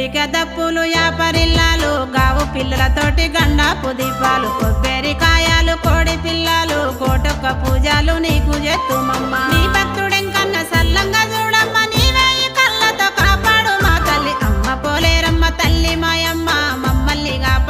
ఏడిక దప్పులు యాపరిల్లాలు గావు పిల్లలతోటి గండాపు దీపాలు కొబ్బరికాయలు కోడి పిల్లలు కోటొక్క పూజలు నీకు చెత్తుమమ్మా.